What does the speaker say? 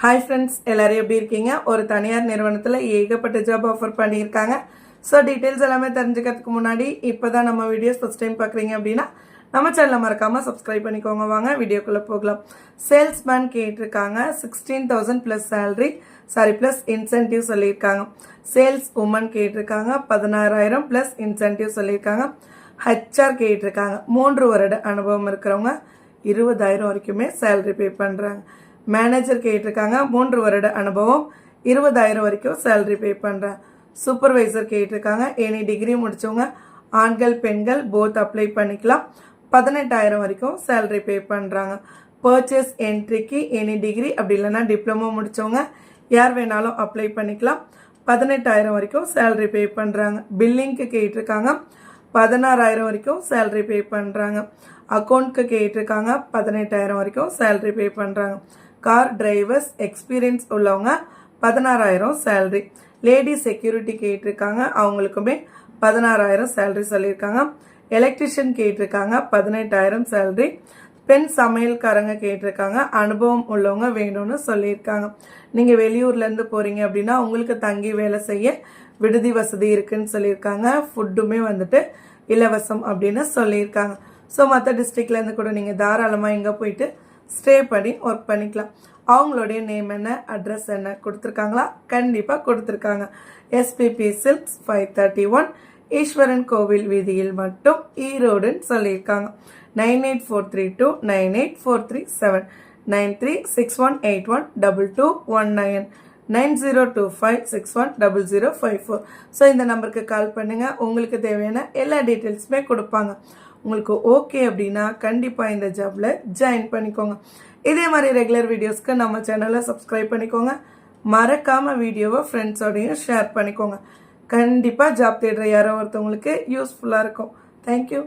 Hi friends எல்லோரும் எப்படி இருக்கீங்க? ஒரு தனியார் நிறுவனத்தில் ஏகப்பட்ட ஜாப் ஆஃபர் பண்ணியிருக்காங்க. ஸோ டீட்டெயில்ஸ் எல்லாமே தெரிஞ்சுக்கிறதுக்கு முன்னாடி இப்போ தான் நம்ம வீடியோஸ் ஃபஸ்ட் டைம் பார்க்குறீங்க அப்படின்னா நம்ம சேனலை மறக்காமல் சப்ஸ்கிரைப் பண்ணிக்கோங்க. வாங்க வீடியோக்குள்ளே போகலாம். சேல்ஸ்மேன் கேட்டிருக்காங்க sixteen thousand plus salary sorry plus incentive சொல்லியிருக்காங்க. சேல்ஸ் உமன் கேட்டிருக்காங்க பதினாறாயிரம் ப்ளஸ் இன்சென்டிவ் சொல்லியிருக்காங்க. ஹெச்ஆர் கேட்டிருக்காங்க மூன்று வருட அனுபவம் இருக்கிறவங்க இருபதாயிரம் வரைக்குமே சேல்ரி பே பண்ணுறாங்க மேனேஜர் கேட்டிருக்காங்க. மூன்று வருட அனுபவம். இருபதாயிரம் வரைக்கும் சேலரி பே பண்ணுறாங்க சூப்பர்வைசர் கேட்டிருக்காங்க. எனி டிகிரி முடித்தவங்க ஆண்கள் பெண்கள் போத் அப்ளை பண்ணிக்கலாம். பதினெட்டாயிரம் வரைக்கும் சேலரி பே பண்ணுறாங்க பர்ச்சேஸ் என்ட்ரிக்கு எனி டிகிரி அப்படி இல்லைன்னா டிப்ளமோ முடித்தவங்க யார் வேணாலும் அப்ளை பண்ணிக்கலாம். பதினெட்டாயிரம் வரைக்கும் சேலரி பே பண்ணுறாங்க பில்லிங்க்கு கேட்டிருக்காங்க. பதினாறாயிரம் வரைக்கும் சேலரி பே பண்ணுறாங்க அக்கௌண்ட்க்கு கேட்டிருக்காங்க. பதினெட்டாயிரம் வரைக்கும் சேலரி பே பண்ணுறாங்க கார் டிரைவர்ஸ் எக்ஸ்பீரியன்ஸ் உள்ளவங்க பதினாறாயிரம் சேலரி லேடி செக்யூரிட்டி கேட்டிருக்காங்க அவங்களுக்குமே பதினாறாயிரம் சேலரி சொல்லியிருக்காங்க. எலக்ட்ரிஷியன் கேட்டிருக்காங்க பதினெட்டாயிரம் சேலரி பெண் சமையல்காரங்க கேட்டிருக்காங்க அனுபவம் உள்ளவங்க வேணும்னு சொல்லியிருக்காங்க. நீங்கள் வெளியூர்லேருந்து போகிறீங்க அப்படின்னா உங்களுக்கு தங்கி வேலை செய்ய விடுதி வசதி இருக்குன்னு சொல்லியிருக்காங்க. ஃபுட்டுமே வந்துட்டு இலவசம் அப்படின்னு சொல்லியிருக்காங்க. ஸோ மற்ற டிஸ்ட்ரிக்ட்லேருந்து கூட நீங்கள் தாராளமாக எங்கே போயிட்டு ஸ்டே பண்ணி ஒர்க் பண்ணிக்கலாம். அவங்களுடைய நேம் என்ன அட்ரஸ் என்ன கொடுத்துருக்காங்களா? கண்டிப்பாக கொடுத்துருக்காங்க. SPB silks five thirty one Eswaran கோவில் வீதியில் மட்டும் ஈரோடுன்னு சொல்லியிருக்காங்க. Nine eight four three two nine eight four three seven nine three six one eight one double two one nine nine zero two five six one double zero five four. So இந்த நம்பருக்கு கால் பண்ணுங்கள் உங்களுக்கு தேவையான எல்லா டீட்டெயில்ஸுமே கொடுப்பாங்க. உங்களுக்கு okay அப்படின்னா கண்டிப்பாக இந்த ஜாபில் ஜாயின் பண்ணிக்கோங்க. இதே மாதிரி ரெகுலர் வீடியோஸ்க்கு நம்ம சேனலை சப்ஸ்கிரைப் பண்ணிக்கோங்க. மறக்காமல் வீடியோவை ஃப்ரெண்ட்ஸோடையும் ஷேர் பண்ணிக்கோங்க. கண்டிப்பாக ஜாப் தேடுற யாரோ ஒருத்தவங்களுக்கு யூஸ்ஃபுல்லாக இருக்கும். தேங்க்யூ